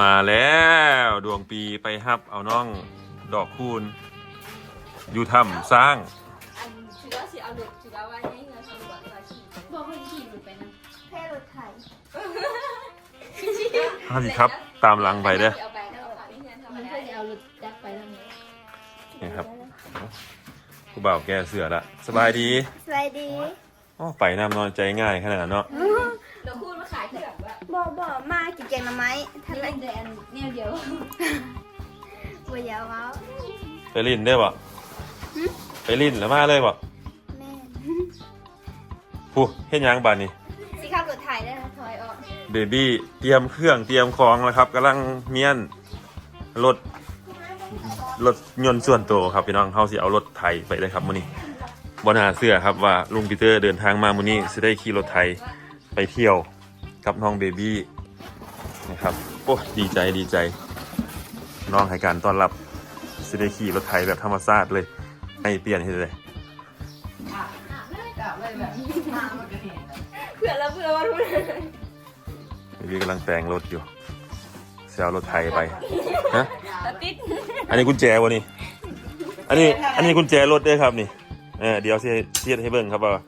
มาแล้วดวงปีไปฮับเอาน้องดอกคูณอยู่ถ้ำสร้างอันถือว่าสิเอาเด็กถือว่าไว้ให้เงินทำก่อนว่าขี่บอกว่าขี่หลุดไปนะแค่รถไถห้าสิครับตามหลังไปเด้อเอาไปแล้วเอาไปให้เงินทำมันได้ก็จะเอารถจักรไปทางนี้นี่ครับผู้บ่าวแกเสือละสบายดีสวัสดีอ้อไปน้ำนอนใจง่ายขนาดนั้นเนาะเดี๋ยวคูณมาขายเถื่อนว่า บ่บ่มากินแกงหน่อไม้ทันเล่นแต่อันแนวเดียวบ่อยาวเว้าไปลินได้บ่ไปลินแล้วมาเลยบ่แม่ผู้เฮ็ดหยังบาดนี้สิขับรถไถได้นะถอยออกเบบี้เตรียมเครื่องเตรียมของแล้วครับกำลังเมียนรถรถยนต์ส่วนตัวครับพี่น้องเฮาสิเอารถไถไปเลยครับมื้อนี้บ่น่าเชื่อครับว่าลุงปีเตอร์เดินทางมามื้อนี้สิได้ขี่รถไถไปเที่ยว กับน้องเบบี้นะครับโอ้ดีใจดีใจ น้องให้การต้อนรับสิได้ขี่รถไถแบบธรรมชาติเลยให้เปลี่ยนให้เลยเผื่อแล้วเผื่อว่ารู้เบบี้กำลังแต่งรถอยู่เซลรถไถไปฮะแต่ติดอันนี้กุญแจวะนี่อันนี้อันนี้กุญแจรถด้วยครับนี่เออเดี๋ยวเสียเสียให้เบิ่งครับว่า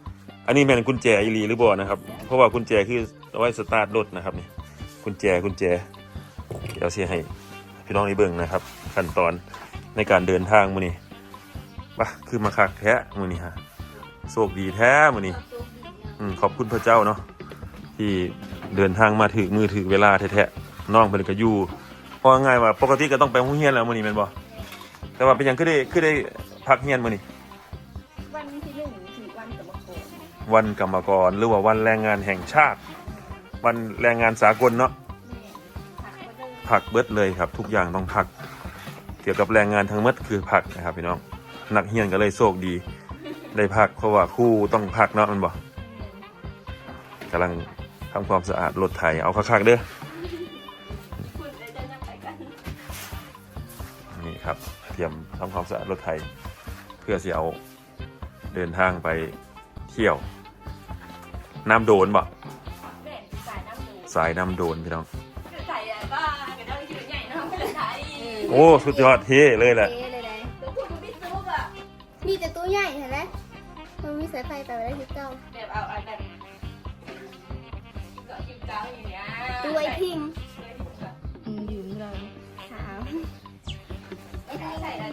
อันนี้แม่นกุญแจอีหลีหรือบ่นะครับ เพราะว่ากุญแจคือ เอาไว้สตาร์ทรถนะครับนี่กุญแจกุญแจ เดี๋ยวเสียให้พี่น้องได้เบิ่งนะครับ ขั้นตอนในการเดินทางมื้อนี้ปะคือมาคักแท้มื้อนี้ฮะโชคดีแท้มื้อนี้อืมขอบคุณพระเจ้าเนาะที่เดินทางมาถึงมือถึงเวลาแท้ๆน้องเพิ่นก็อยู่เพราะง่ายว่าปกติก็ต้องไปโรงเรียนแล้วมื้อนี้แม่นบ่แต่ว่าเป็นหยังคือได้คือได้พักเรียนมื้อนี้วันที่หนึ่งถึงวันกับมะโขงวันกรรมกรหรือว่าวันแรงงานแห่งชาติ วันแรงงานสากลเนาะผักเดินพักเบิดเลยครับ ทุกอย่างต้องพัก เกี่ยวกับแรงงานทั้งหมดคือพักนะครับพี่น้องนักเรียนก็เลยโชคดีได้พักเพราะว่าคู่ต้องพักเนาะมันบ่กำลังทำความสะอาดรถไถเอาคักๆเด้อพูดได้จะยังไปกันนี่ครับเตรียมทำความสะอาดรถไถเพื่อจะเอาเดินทางไปเที่ยวน้ำโดนบ่ สายน้ำโดนพี่น้องคือใส่อะไรบ้างกันได้คิดใหญ่นะไม่ได้ใส่โอ้สุดยอดเท่เลยแหละ เท่เลยได้แล้วพูดดูพี่ซุปอะมีแต่ตู้ใหญ่เห็นไหมมันมีสายไฟไปไว้ได้ที่เก้าแบบเอาอันแบบก็ยิ้มจ้าอย่างเงี้ยตู้ไอพิงอืมอยู่เราถามใส่แล้ว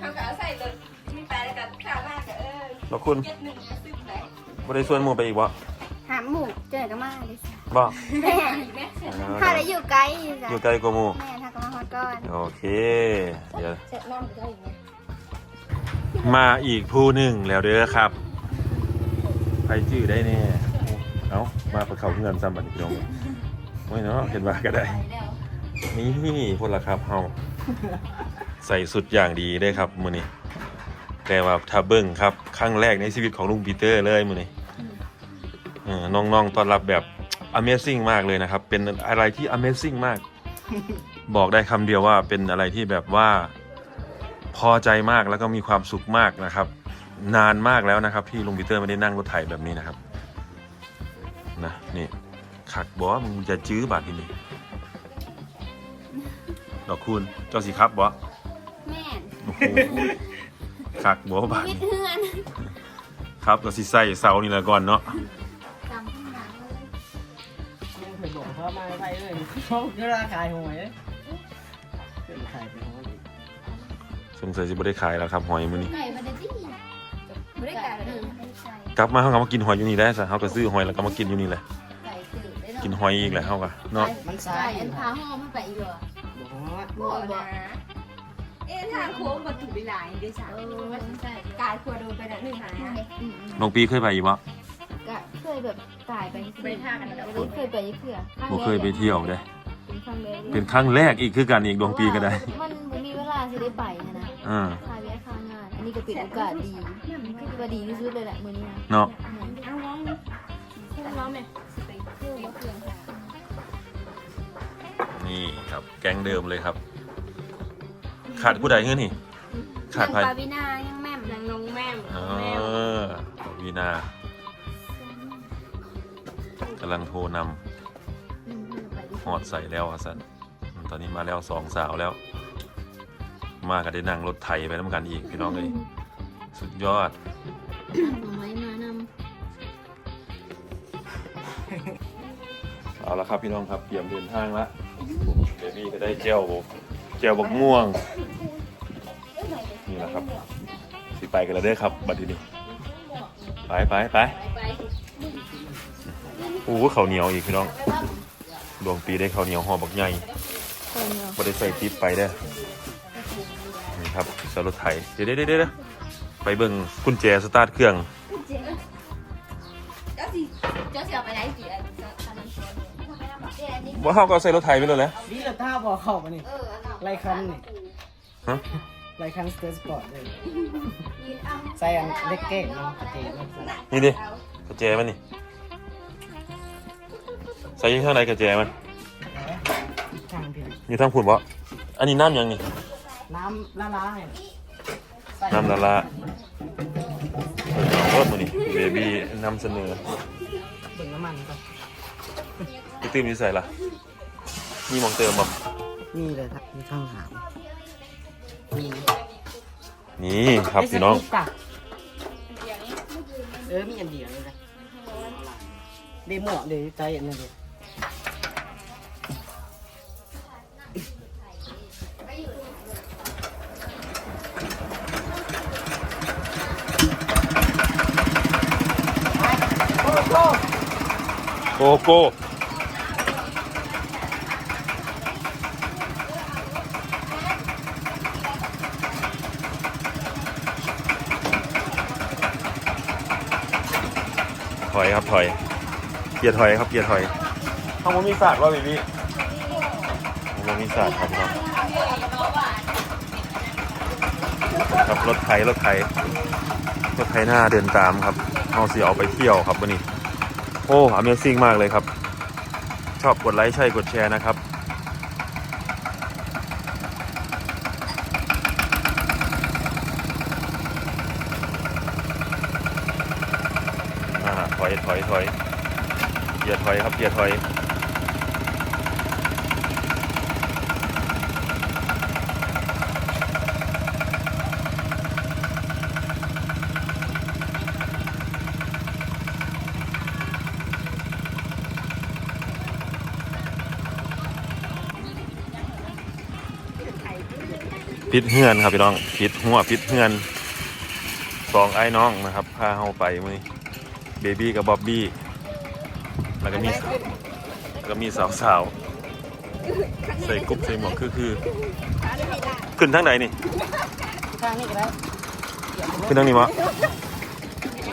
ทำกับใส่เลยมีไปแล้วกับข้าวมากกับเออแล้วคุณเจ็ดหนึ่งซึมไหนบ่ได้ชวนหมูไปอีกบ่ถามหมูเจอกันมาเลยสิ บ่แม่แม่เสร็จถ้าได้อยู่ไกลจ้ะอยู่ไกลกว่าหมูแม่ถ้าก็มาฮอดก่อนโอเคเดี๋ยวเสร็จน้ำก็อย่างเงี้ยมาอีกผู้หนึ่งแล้วเด้อครับใครชื่อได้แน่เอ้ามาประเขาเงินซ้ำบัดนี้พี่น้องไม่เนาะเห็นว่าก็ได้ นี่คนละครับเฮาใส่สุดอย่างดีได้ครับมือนี้แต่ว่าถ้าเบิ่งครับครั้งแรกในชีวิตของลุงปีเตอร์เลยมือนี้เออน้องๆต้อนรับแบบ Amazing มากเลยนะครับ เป็นอะไรที่ Amazing มาก บอกได้คำเดียวว่าเป็นอะไรที่แบบว่าพอใจมากแล้วก็มีความสุขมากนะครับ นานมากแล้วนะครับ ที่ลุงปีเตอร์ไม่ได้นั่งรถไถแบบนี้นะครับนะนี่ขักบอกว่ามึงจะจื้อบาทที่นี่ดอกคูณเจ้าสีครับบอแม่นโอ้โหขักบอกว่าบาทวิทนี่ย์เฮือน ครับก็สิใส่เสานี่แหละก่อนเนาะ ไม่บอกเพราะมาไปเลยเขาก็ราขายหวยเป็นขายเป็นหวยสงสัยจะไม่ได้ขายแล้วครับหอยมื้อนี้ไก่มันได้ที่ไม่ได้ไก่เลยไม่ได้ไก่กลับมาเขาก็มากินหอยอยู่นี่ได้ซะเขาก็ซื้อหอยแล้วก็มากินอยู่นี่แหละไก่ตื่นได้เนาะกินหอยอีกแหละเขาก็เนาะมันไก่สายอันพาห้องมันไปอีกเหรอบอกโอ้นะเอ๊ะทางโค้งมาถูกเวลาด้วยซ้เออว่าใช่ำกายควรโดนไปนะหนึ่งหาอืมน้องปีเคยไปอีกบ่ก็เค ยแบบตายไปเคยเคยไปเพื่อบ่เคยไปเที่ยวเด้เป็นครั้งแรกเป็นครั้งแรกอีกคือกันอีกดวงปีก็ได้ มันบ่มีเวลาสิได้ไปนะนะอ่าค่าแวะค่างาน อันนี้ก็เป็นโอกาสดีคือว่าดีที่สุดเลยแหละมื้อนี้นะเนาะเอาร้องร้องเลยสเปคเครื่องว่าเครื่องค่ะนี่ครับแก๊งเดิมเลยครับ ขาดผู้ใดเงี้ยนี่ขาดยังใครปาวินายังแม่มนางน้องแม่มเอแมวอวีนา กำลังโทรนำหอดใส่แล้วอะสันตอนนี้มาแล้วสองสาวแล้ว มากันได้นั่งรถไถไปน้ำกันอีกพี่น้องเลยสุดยอดหน่อไม้มานเอาละครับพี่น้องครับเตรียมเดินทางละเบบี้ก็ได้เจลเจลบักม่วง นี่แหละครับ สิไปกันแล้วเด้อครับบัดทีนี้ไปไปไปำไปโอ้โหข้าวเหนียวอีกพี่น้องดวงปีได้ข้าวเหนียวห่อบักใหญ่คนเนาะบ่ได้ใส่ติ๊บไปเด้อนี่ครับสรถไถเดี๋ยวเดี๋ยวเดี๋ยวเดี๋ยวไปเบิ่งกุญแจสตาร์ทเครื่องเจ้าสิเจ้าสิเอาไปไหนกี่อันอันนั้นว่าเขาก็เอาใส่รถไถไปเลยแหละนี่เราท่าบอกเข้ามานี่เอออันนั้นไล่คันนี่ฮะไล่คันสเตอร์สปอร์ตเลยใส่อันเล็กเก่งเนาะกระเทียมเนาะนี่ดิกระแจมันนี่ ใส่อยี่ข้างในกระแจมันทางพี่อยู่ทางผุนบ่อันนี้น้ำยังนี่น้ำละลายใส่น้ำละลาเปิดมือนี่เบบี้นำเสนอเบิ่งน้ำมันก่อนไปตื้มนี่ใส่ละมีหมองเติมบ่นี่เลยครับมีข้างหางนี่นี่ครับพี่น้องเออมีอันเดียวเลยนะเดโมเดี๋ยวใจอันนั้นเลย กโก้ถอยครับถอย เกียร์ถอยครับเกียร์ถอยข้างบนมีศาสตร์ว่าบีบี้ข้างบนมีศาสตร์ครับพี่น้องครับรถไถรถไถรถไถหน้าเดินตามครับเอาเสียเอาไปเที่ยวครับวันนี้โอ้ Amazing มากเลยครับ ชอบกดไลค์ใช่กดแชร์นะครับอ่าถอยถอยถอยเกียร์ถอยครับเกียร์ถอย พิษเฮือนครับพี่น้องพิษหัวพิษเฮือนสองไอ้น้องนะครับพาเฮาไปมื้อนี้เบบี้กับบ๊อบบี้แล้วก็มีแล้วก็มีสาวสาวๆใส่กรุ๊บใส่หมวกคือคือขึ้นทางไหนนี่ทางนี้ก็ได้ขึ้นทางนี้มะ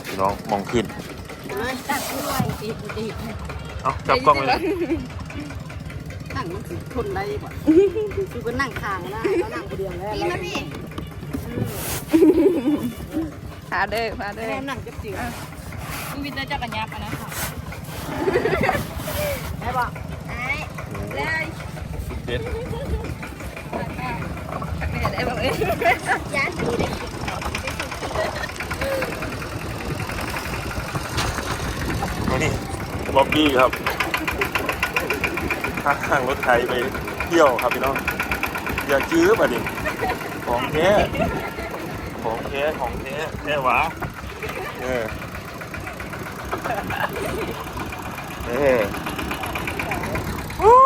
พี่น้องมองขึ้นตัดด้วยตีตีเอ้าจับกล้องเลย นั่งมันสิทนได้บ่คือก็นั่งคางนะแล้วนั่งคนเดียวแล้วพี่มาพี่พาเด้อพาเด้อแล้วนั่งจับจิ๋วมึงวินเตอร์จักรยานปะนะได้ป่ะไอ้เลยเด็ดไม่ได้บอกเลยยานสีเลยมานี่บ๊อบบี้ครับ ข้างรถไถไปเที่ยวครับพี่น้องอย่าจื้อป่ะดิของแท้ของแท้ของแท้แท้หวาเออเออวู้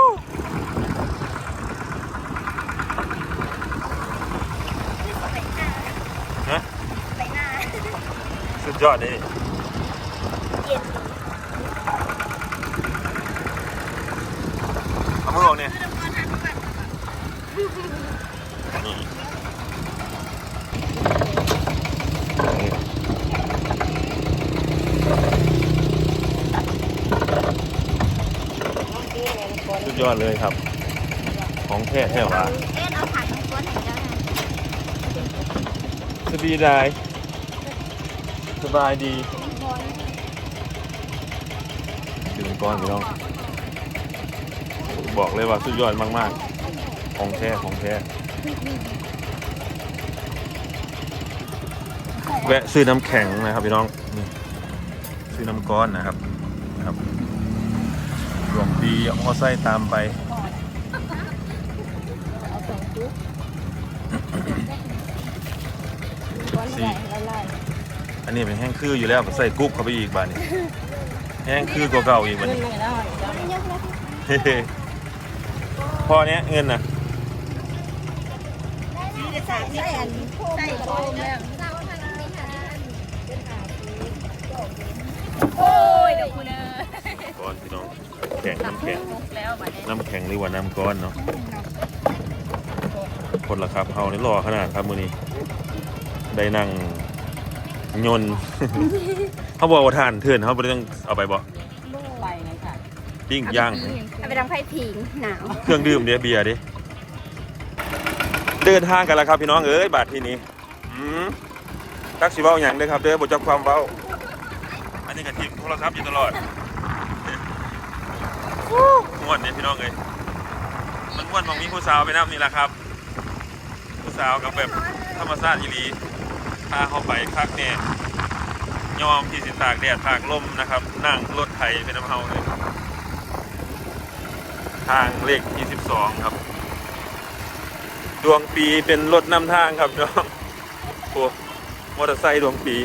ฮะ ไปหน้า สุดยอดเลยเอามือออกเนี่ยนี่สุดย อดเลยครับ ของแท้แท้หวาเอ็นเอาผักมาก้นให้เจ้าสบายดีสบายดีถึงก้อนพี่น้อง บอกเลยว่าสุดยอดมากๆ ของแท้ของแท้แวะซื้อน้ำแข็งนะครับพี่น้อง ซื้อน้ำก้อนนะครับ หลวงดีเอามอไซค์ตามไป สิ อันนี้เป็นแห้งคืออยู่แล้วใส่กุ๊บเข้าไปอีกบานนี่แห้งคือกว่าเก่าอีกบานนี้พอเนี้ยเงินนะ ใส่อันใส่โคมแล้ว แข็งน้ำแข็งแล้วมาเนี่ยน้ำแข็งหรือว่าน้ำก้อนเนาะคนละครับเฮานี่รอขนาดครับมื้อนี้ ได้นั่งยนต์เขาบอกว่าทานเถื่อนเขาบ่ได้ต้องเอาไปบ่ไปไงค่ะปิ้งย่าง เอาไปทำไข่ผิงหนาวเครื่องดื่มเดี๋ยวเบียร์ดิเดินทางกันแล้วครับพี่น้องเอ้ยบาทที่นี้อืมตักสิเว้าหยังเด้อครับเด้อบ่จักความเว้า อันนี้ก็ทิมโทรศัพท์อยู่ตลอด ม่วนเนี่ยพี่น้องเอ้ยมันม่วนมองมีผู้สาวไปนํนี่แหละครับ ผู้สาวกับแบบธรรมชาติอีหลีพาเข้าไปคักแน่ยอมที่สิตากแดดตากลมนะครับ นั่งรถไถเป็นน้ำเฮาเลยทางเลข22ครับ ดวงปีเป็นรถนำทางครับน้องโอ้มอเตอร์ไซค์ดวงปี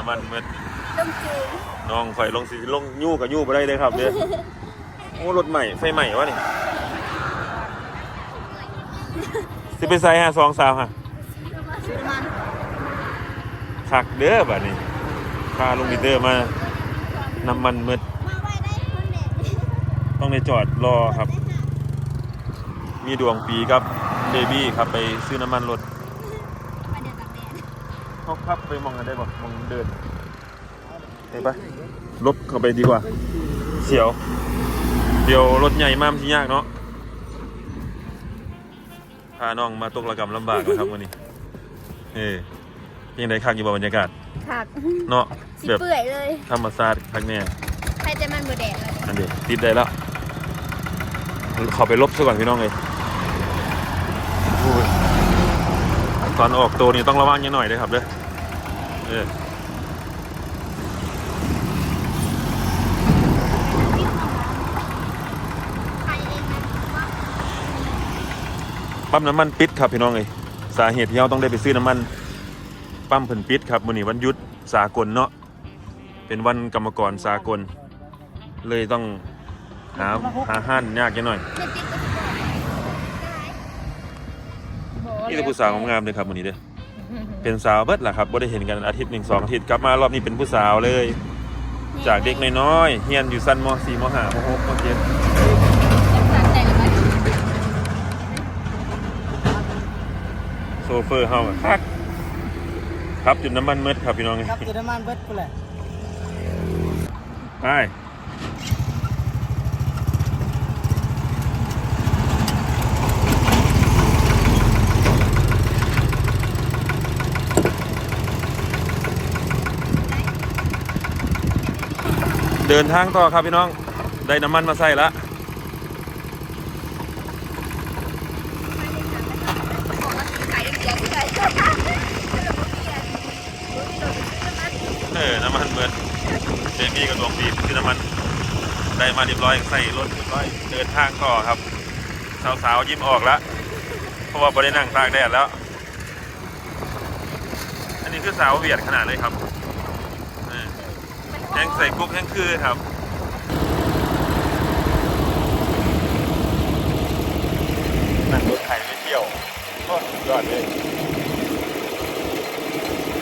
นเลยน้ำมันเมดต้มจืดน้องข่อยลงสิลงยู่กับยู่ไปได้เลยครับเนี่ยโอ้รถใหม่ไฟใหม่วะนี่สิไปใส่ฮะสองสาวฮะขักเด้อบัดนี้พาลงมิเตอร์มาน้ำมันเมดมาไว้ได้คนเด็กต้องในจอดรอครับ มีดวงปีกับเบบี้ครับไปซื้อน้ำมันรถ เขาขับไปมองกันได้บ่มองเดินเห็นปะลบเข้าไปดีกว่า เสียว เดี๋ยวรถใหญ่มากที่ยากเนาะพาน้องมาตกระกรรมลำบากแล้วครับวันนี้ เออยังไงคักอยู่บ่บรรยากาศผักเนาะสีแบบเปื่อยเลยธรรมชาติคักแน่ใครจะมันบดแดดเลยอันเดียวติดได้แล้วขอไปลบซะก่อนพี่น้องเลยโอ้ย ตอนออกตัวนี่ต้องระวังยังหน่อยเลยครับเด้อเออปั๊มน้ำมันปิดครับพี่น้องเลยสาเหตุที่เราต้องได้ไปซื้อน้ำมันปั๊มเพิ่นปิดครับมื้อนี้วันหยุดสากลเนาะเป็นวันกรรมกรสากล เลยต้องหาหาห้านยากจังหน่อย เด็กๆก็จะบอก นี่แต่ผู้สาวงามๆเลยครับมื้อนี้เด้อเป็นสาวเบิดล่ะครับบ่ได้เห็นกันอาทิตย์หนึ่งสองอาทิตย์กลับมารอบนี้เป็นผู้สาวเลย จากเด็กน้อยๆเฮียนอยู่สั้นม .4 ม .5 ม .6 ม .7 แต่ละวันโซเฟอร์เฮาก็คักครับจุดน้ำมันเมดครับพี่น้องครับจะน้ำมันเบิดกูแหละไป เดินทางต่อครับพี่น้อง ได้น้ำมันมาใส่ละเดียวเออน้ำมันเบิดเบบี้กับดวงปีคือน้ำมันได้มาเรียบร้อยใส่รถเรียบร้อยเดินทางต่อครับสาวๆยิ้มออกแล้วเพราะว่าไม่ได้นั่งตากแดดแล้ว อันนี้คือสาวเวียดขนาดเลยครับ แห้งใส่กุ๊กแห้งคือครับนั่งรถไถไปเที่ยวก็ยอดเลย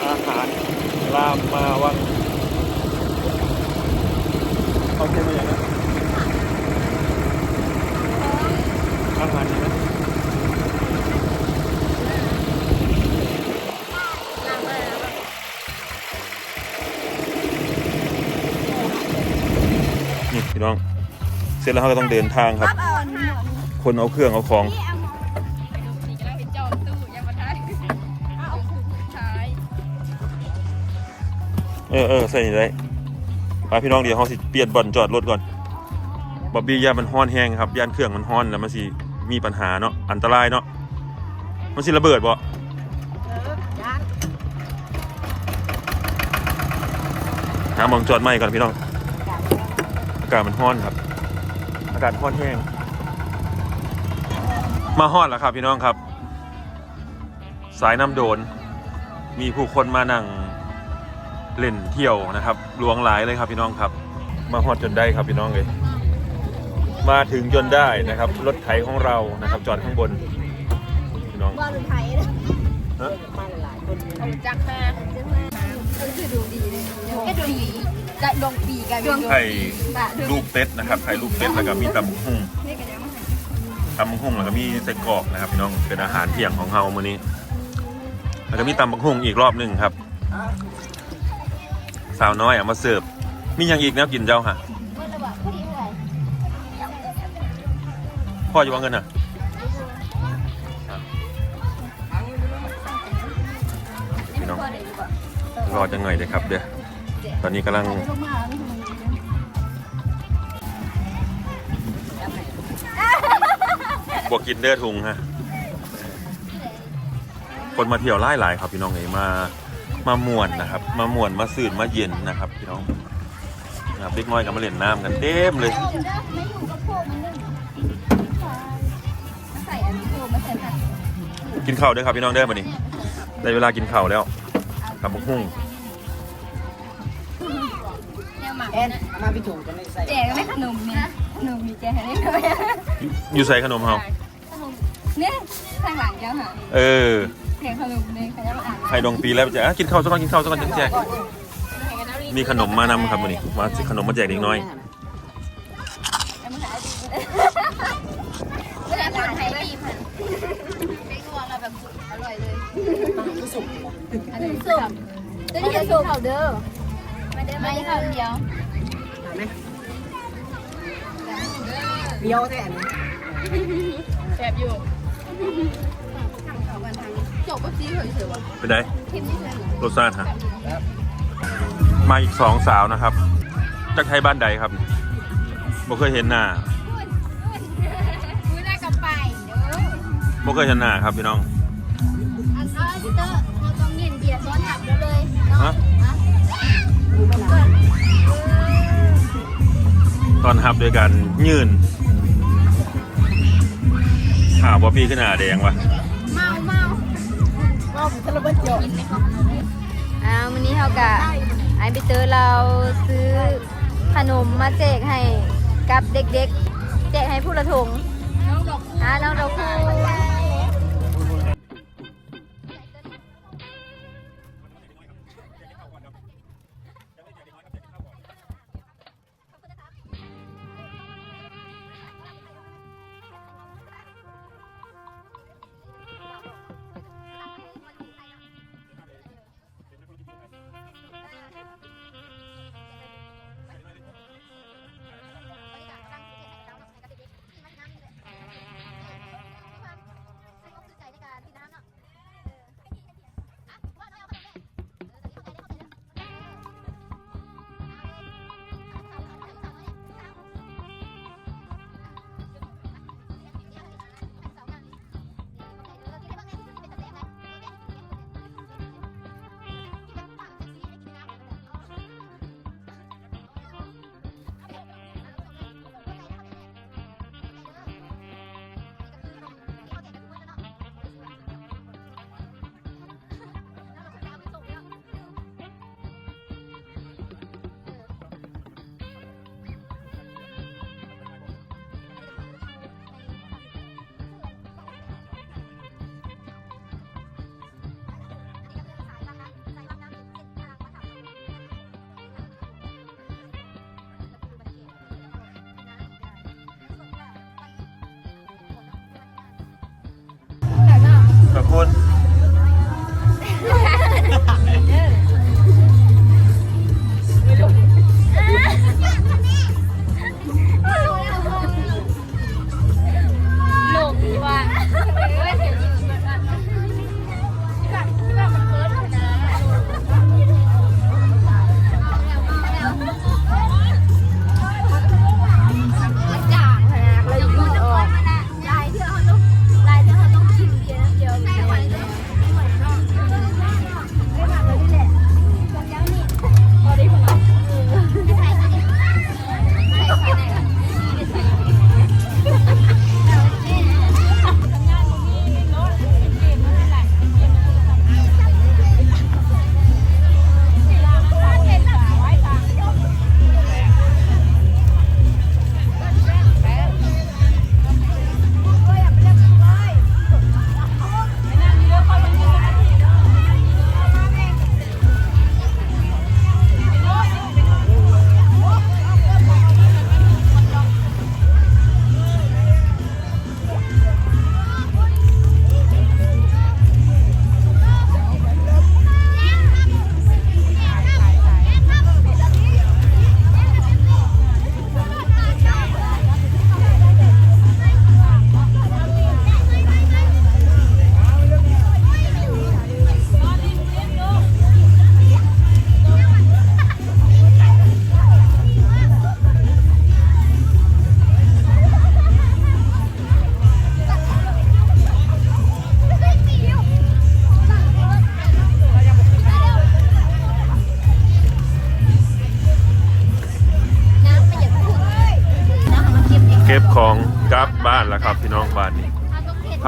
อาหารลามมาวังเขาเทียมมาอย่างนั้นอาหารนี่นะนี่พี่น้อง เสร็จแล้วเขาก็ต้องเดินทางครับเอาหนวดคนเอาเครื่องเอาของที่เอาหมอนไปดูสีกำลังเห็นจอมตู้ยังมาท้ายเอาท้ายเออเออใส่นี่ได้ไปพี่น้องเดี๋ยวเฮาสิเปลี่ยนบ่อนจอดรถก่อนบอบบี้ย่านมันฮ้อนแห้งครับย่านเครื่องมันฮ้อนแล้วมันสิมีปัญหาเนาะอันตรายเนาะมันสิระเบิดบ่หาหมองจอดใหม่ก่อนพี่น้องอากาศมันฮ้อนครับ อากาศฮ้อนแห้งมาฮอนแล้วครับพี่น้องครับ สายน้ำโดน มีผู้คนมานั่งเล่นเที่ยวนะครับลวงหลายเลยครับพี่น้องครับ มาฮอดจนได้ครับพี่น้องเลยมาถึงจนได้นะครับ รถไถของเรานะครับ จอดข้างบนพี่น้องว่าเป็นไทยนะฮะมาหลายคนจักมาก็คือดูดีเลยแค่ดู ดีจะดวงปีกันดวงไข่บะลูกเป็ดนะครับไข่ลูกเป็ดแล้วก็มีตำบักหุ่งนี่กันยังไม่ตำบักหุ่งแล้วก็มีไส้กรอกนะครับพี่น้องเป็นอาหารเที่ยงของเฮามื้อนี้ แล้วก็มีตำบักหุ่งอีกรอบหนึ่งครับ สาวน้อยเอามาเสิร์ฟมีอย่างอีกแนวกินเจ้าฮะเมื่อระบาดพอดีเท่าไหร่พ่อจะวางเงินอะพี่น้องรอจังหน่อยเดี๋ยวครับเดี๋ยว ตอนนี้กำลังลงมาไม่ทำไมบวกกินเด้อทุงฮะ คนมาเที่ยวไล่หลายครับพี่น้องเอยมามาม่วนนะครับ มาม่วนมาสื่นมาเย็นนะครับพี่น้องนะครับเด็กน้อยก็มาเล่นน้ำกันเต็มเลยไม่อยู่กับพวกมันนึ่งใส่อันนี้โฟมาใส่ผัดกินข้าวเด้อครับพี่น้องเด้อมานี่ได้เวลากินข้าวแล้วทำบักหุ่ง นวหมักแอนเอามาพี่ถุงกันในใส่แจกไม่ขนมเนี่ยขนมมีแจกให้ได้ด้วยอยู่ใส่ขนมเฮาเนี่ยข้างหลังเจ้าค่ะเออเห็นขนมเนี่ยเขาจะมาอ่านใครดองปีแล้วจะอะกินข้าวสักก่อนกินข้าวสักก่อนจังแจกมีขนมมานำครับมานี่มาซื้อขนมมาแจกเด็กน้อยไม่ได้ผ่านไทยดีผ่านไม่กลัวเราแบบอร่อยเลยสุกอันนี้สุ่มจะนี่จะสุ่มเขาเด้อไม่ได้ไม่คำเดียว ไหมเดียวแต่อันนี้แซ่บอยู่จบก็ซีเฉยๆว่ะเป็นไงทิมนี่เลยรสชาติฮะมาอีกสองสาวนะครับ จากไทยบ้านใดครับบ่เคยเห็นหน้าคุยได้กับไปเด้อบ่เคยเห็นหน้าครับพี่น้องอันเอาพี่เตอร์เราต้องเย็นเบียร์ซ้อนหับแล้วเลยฮะ ตอนรับด้วยการยืนข่าวบอพี่ขึ้นหน้าแดงวะเมาเมาเมาวทะเลบันจบอ้าววันนี้เขากะไอ้ไปเตอร์เราซื้อขนมมาแจกให้กับเด็กๆ แจกให้ผู้ละถงน้องดอกอ่าน้องดอกคู คุณ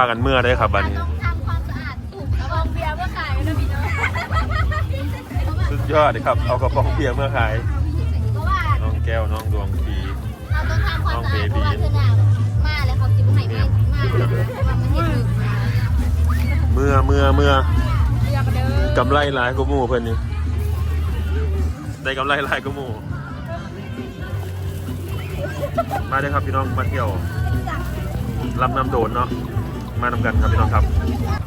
าต้องเห็นพากันเมื่อได้ครับบ้านนี้ ต้องทำความสะอาดถูกกระบองเบียร์เพื่อขายนะพี่น้องสุดยอดเลยครับ เอากระป๋องเบียร์เมื่อขาย เพราะว่าน้องแก้วน้องดวงดีเราต้องทำความสะอาดเพราะว่าเธอหนาวมาแล้วเขาจิบให้ไม่มาเพราะว่ามันเห็นหนึ่งมาเมื่อเมื่อเมื่อเรียกเด้อกำไรหลายก็มู่เพื่อนนี่ได้กำไรหลายก็มู่มาเลยครับพี่น้องมาเที่ยวลำน้ำโดนเนาะ มาทำกันครับพี่น้องครับ